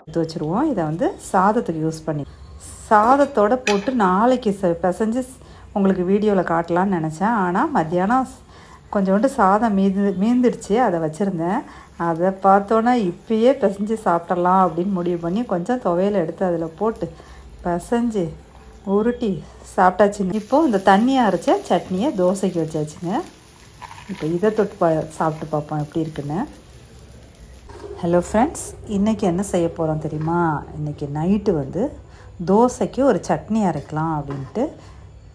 எடுத்து வச்சுருவோம். இதை வந்து சாதத்துக்கு யூஸ் பண்ணி சாதத்தோட போட்டு நாளைக்கு பிசைஞ்சு உங்களுக்கு வீடியோவில் காட்டலான்னு நினச்சேன். ஆனால் மத்தியானம் கொஞ்சோண்டு சாதம் மீந்து மீந்துடுச்சு. அதை வச்சுருந்தேன். அதை பார்த்தோன்னா இப்பயே பிசைஞ்சு சாப்பிட்றலாம் அப்படின்னு முடிவு பண்ணி கொஞ்சம் துவையில் எடுத்து அதில் போட்டு பிசைஞ்சு உருட்டி சாப்பிட்டாச்சுங்க இப்போது இந்த தண்ணியை அரைச்ச சட்னியை தோசைக்கு வச்சாச்சுங்க. இப்போ இதை தொட்டு பா சாப்பிட்டு பார்ப்போம் எப்படி இருக்குன்னு. ஹலோ ஃப்ரெண்ட்ஸ் இன்றைக்கி என்ன செய்ய போகிறோம் தெரியுமா? இன்றைக்கி நைட்டு வந்து தோசைக்கு ஒரு சட்னி அரைக்கலாம் அப்படின்ட்டு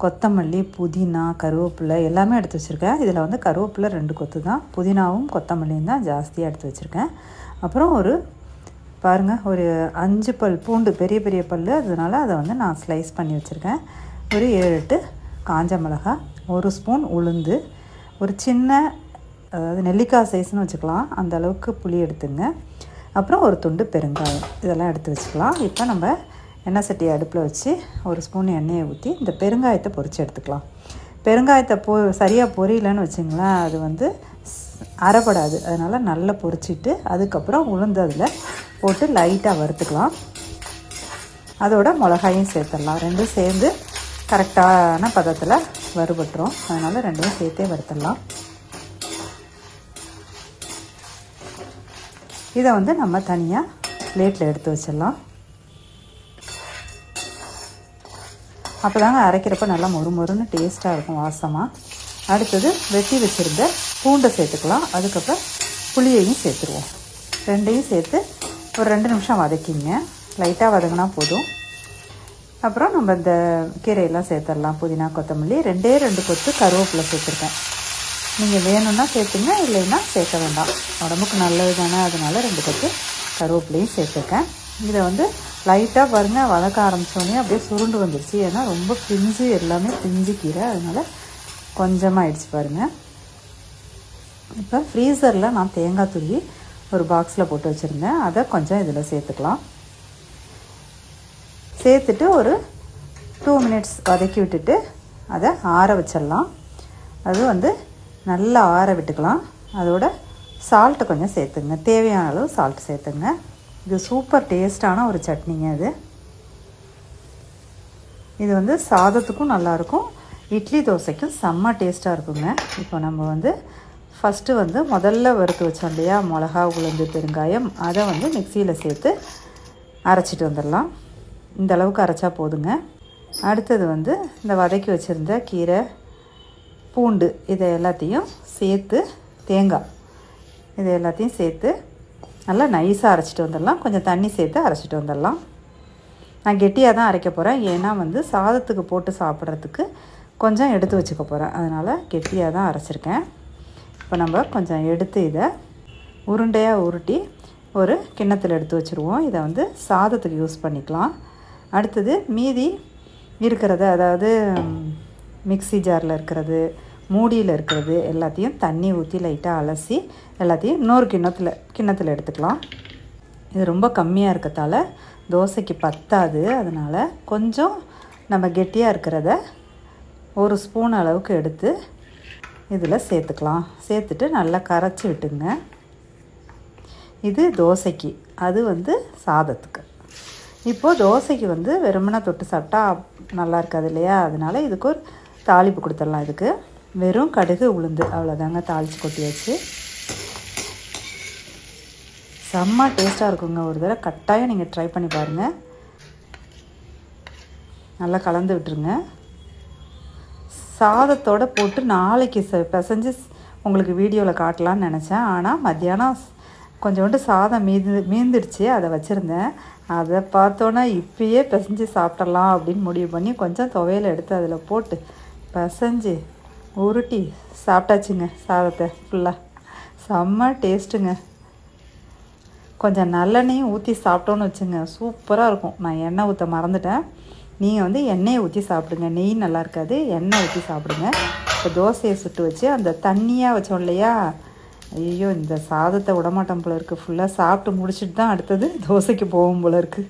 கொத்தமல்லி புதினா கருவேப்பிலை எல்லாமே எடுத்து வச்சுருக்கேன். இதில் வந்து கருவேப்பிலை ரெண்டு கொத்து தான். புதினாவும் கொத்தமல்லியும் தான் ஜாஸ்தியாக எடுத்து வச்சுருக்கேன். அப்புறம் ஒரு பாருங்கள் ஒரு அஞ்சு பல் பூண்டு பெரிய பெரிய பல் அதனால் அதை வந்து நான் ஸ்லைஸ் பண்ணி வச்சுருக்கேன். ஒரு ஏழு எட்டு காஞ்ச மிளகாய் ஒரு ஸ்பூன் உளுந்து ஒரு சின்ன அதாவது நெல்லிக்காய் சைஸ்னு வச்சுக்கலாம். அந்த அளவுக்கு புளி எடுத்துங்க. அப்புறம் ஒரு துண்டு பெருங்காயம். இதெல்லாம் எடுத்து வச்சுக்கலாம். இப்போ நம்ம எண்ணெய் சட்டியை அடுப்பில் வச்சு ஒரு ஸ்பூன் எண்ணெயை ஊற்றி இந்த பெருங்காயத்தை பொரித்து எடுத்துக்கலாம். பெருங்காயத்தை பொ சரியாக பொரியலன்னு வச்சுங்களேன் அது வந்து அரைப்படாது. அதனால் நல்லா பொரிச்சிட்டு அதுக்கப்புறம் உளுந்து அதில் போட்டு லைட்டாக வறுத்துக்கலாம். அதோட மிளகாயும் சேர்த்துடலாம். ரெண்டும் சேர்ந்து கரெக்டான பதத்தில் வறுபட்டுரும். அதனால் ரெண்டும் சேர்த்தே வறுத்துடலாம். இதை வந்து நம்ம தனியாக பிளேட்டில் எடுத்து வச்சிடலாம். அப்போ தாங்க அரைக்கிறப்ப நல்லா மொறு மொறுன்னு டேஸ்ட்டாக இருக்கும் வாசமாக அடுத்தது வெட்டி வச்சுருந்த பூண்டை சேர்த்துக்கலாம். அதுக்கப்புறம் புளியையும் சேர்த்துருவோம். ரெண்டையும் சேர்த்து ஒரு ரெண்டு நிமிஷம் வதக்கிங்க. லைட்டாக வதங்கினா போதும். அப்புறம் நம்ம இந்த கீரையெல்லாம் சேர்த்துடலாம். புதினா கொத்தமல்லி ரெண்டே ரெண்டு கொத்து கருவேப்பிலை சேர்த்துருக்கேன். நீங்கள் வேணும்னா சேர்த்துங்க இல்லைன்னா சேர்க்க வேண்டாம். உடம்புக்கு நல்லது தானே அதனால ரெண்டு பத்து கருவேப்பிலையும் சேர்த்துருக்கேன். இதை வந்து லைட்டாக பாருங்கள் வதக்க ஆரம்பித்தோடனே அப்படியே சுருண்டு வந்துருச்சு. ஏன்னா ரொம்ப பிஞ்சு எல்லாமே பிஞ்சு கீரை அதனால் கொஞ்சமாக ஆயிடுச்சு பாருங்கள் இப்போ ஃப்ரீசரில் நான் தேங்காய் துருவி ஒரு பாக்ஸில் போட்டு வச்சுருந்தேன். அதை கொஞ்சம் இதில் சேர்த்துக்கலாம். சேர்த்துட்டு ஒரு டூ மினிட்ஸ் வதக்கி விட்டுட்டு அதை ஆற வச்சிடலாம். அது வந்து நல்லா ஆற விட்டுக்கலாம். அதோட சால்ட்டு கொஞ்சம் சேர்த்துங்க. தேவையான அளவு சால்ட் சேர்த்துங்க. இது சூப்பர் டேஸ்டான ஒரு சட்னிங்க இது. இது வந்து சாதத்துக்கும் நல்லாயிருக்கும். இட்லி தோசைக்கும் செம்ம டேஸ்ட்டாக இருக்குங்க. இப்போ நம்ம வந்து ஃபஸ்ட்டு வந்து முதல்ல வறுத்து வச்சோம் இல்லையா மிளகா உளுந்து பெருங்காயம் அதை வந்து மிக்சியில் சேர்த்து அரைச்சிட்டு வந்துடலாம். இந்த அளவுக்கு அரைச்சா போதுங்க. அடுத்தது வந்து இந்த வதக்கி வச்சுருந்த கீரை பூண்டு இதை எல்லாத்தையும் சேர்த்து தேங்காய் இது எல்லாத்தையும் சேர்த்து நல்லா நைஸாக அரைச்சிட்டு வந்துடலாம். கொஞ்சம் தண்ணி சேர்த்து அரைச்சிட்டு வந்துடலாம். நான் கெட்டியாக தான் அரைக்க போகிறேன் ஏன்னா வந்து சாதத்துக்கு போட்டு சாப்பிட்றதுக்கு கொஞ்சம் எடுத்து வச்சுக்க போகிறேன் அதனால் கெட்டியாக தான் அரைச்சிருக்கேன். இப்போ நம்ம கொஞ்சம் எடுத்து இதை உருண்டையாக உருட்டி ஒரு கிண்ணத்தில் எடுத்து வச்சுருவோம். இதை வந்து சாதத்துக்கு யூஸ் பண்ணிக்கலாம். அடுத்தது மீதி இருக்கிறத அதாவது மிக்சி மிக்ஸி ஜாரில் இருக்கிறது மூடியில் இருக்கிறது எல்லாத்தையும் தண்ணி ஊற்றி லைட்டாக அலசி எல்லாத்தையும் இன்னொரு கிண்ணத்தில் கிண்ணத்தில் எடுத்துக்கலாம். இது ரொம்ப கம்மியாக இருக்கிறதால தோசைக்கு பத்தாது. அதனால் கொஞ்சம் நம்ம கெட்டியாக இருக்கிறத ஒரு ஸ்பூன் அளவுக்கு எடுத்து இதில் சேர்த்துக்கலாம். சேர்த்துட்டு நல்லா கரைச்சி விட்டுங்க. இது தோசைக்கு அது வந்து சாதத்துக்கு. இப்போது தோசைக்கு வந்து வெறுமனை தொட்டு சாப்பிட்டா நல்லா இருக்காது இல்லையா? அதனால இதுக்கு ஒரு தாளிப்பு கொடுத்துடலாம் இதுக்கு. வெறும் கடுகு உளுந்து அவ்வளோதாங்க தாளித்து கொட்டியாச்சு. செம்ம டேஸ்ட்டாக இருக்குங்க. ஒரு தடவை கட்டாயம் நீங்கள் ட்ரை பண்ணி பாருங்கள் நல்லா கலந்து விட்டுருங்க. சாதத்தோட போட்டு நாளைக்கு ச பிசைஞ்சு உங்களுக்கு வீடியோவில் காட்டலான்னு நினச்சேன். ஆனால் மத்தியானம் கொஞ்சோண்டு சாதம் மீந்து மீந்துடுச்சு. அதை வச்சுருந்தேன். அதை பார்த்தோன்னா இப்பயே பிசைஞ்சு சாப்பிட்றலாம் அப்படின்னு முடிவு பண்ணி கொஞ்சம் துவையில் எடுத்து அதில் போட்டு பசஞ்சு உருட்டி சாப்பிட்டாச்சுங்க சாதத்தை ஃபுல்லாக செம்ம டேஸ்ட்டுங்க கொஞ்சம் நல்லெண்ணையும் ஊற்றி சாப்பிட்டோன்னு வச்சுங்க சூப்பராக இருக்கும். நான் எண்ணெய் ஊற்ற மறந்துட்டேன். நீங்கள் வந்து எண்ணெயை ஊற்றி சாப்பிடுங்க. நெய் நல்லா இருக்காது எண்ணெய் ஊற்றி சாப்பிடுங்க. இப்போ தோசையை சுட்டு வச்சு அந்த தண்ணியாக வச்சோம் இல்லையா? ஐயோ இந்த சாதத்தை விடமாட்டோம் போல இருக்குது ஃபுல்லாக சாப்பிட்டு முடிச்சிட்டு தான் அடுத்தது தோசைக்கு போகும் போல இருக்குது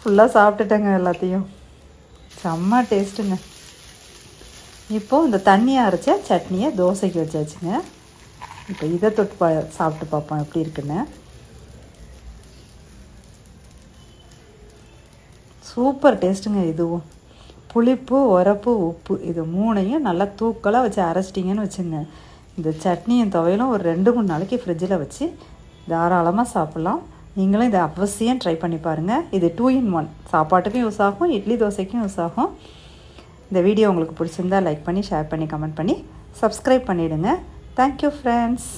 ஃபுல்லாக சாப்பிட்டுட்டேங்க எல்லாத்தையும். செம்ம டேஸ்ட்டுங்க இப்போது இந்த தண்ணியை அரைச்ச சட்னியை தோசைக்கு வச்சாச்சுங்க. இப்போ இதை தொட்டு பா சாப்பிட்டு பார்ப்போம் எப்படி இருக்குன்னு. சூப்பர் டேஸ்ட்டுங்க இதுவும். புளிப்பு உரப்பு உப்பு இது மூணையும் நல்லா தூக்கலாக வச்சு அரைச்சிட்டிங்கன்னு வச்சுங்க. இந்த சட்னியும் துவையலும் ஒரு ரெண்டு மூணு நாளைக்கு ஃப்ரிட்ஜில் வச்சு தாராளமாக சாப்பிட்லாம். நீங்களும் இதை அவசியம் ட்ரை பண்ணி பாருங்கள் இது டூ இன் ஒன் சாப்பாட்டுக்கும் யூஸ் ஆகும் இட்லி தோசைக்கும் யூஸ் ஆகும். இந்த வீடியோ உங்களுக்கு பிடிச்சிருந்தா லைக் பண்ணி ஷேர் பண்ணி கமெண்ட் பண்ணி சப்ஸ்கிரைப் பண்ணிவிடுங்க தேங்க்யூ ஃப்ரெண்ட்ஸ்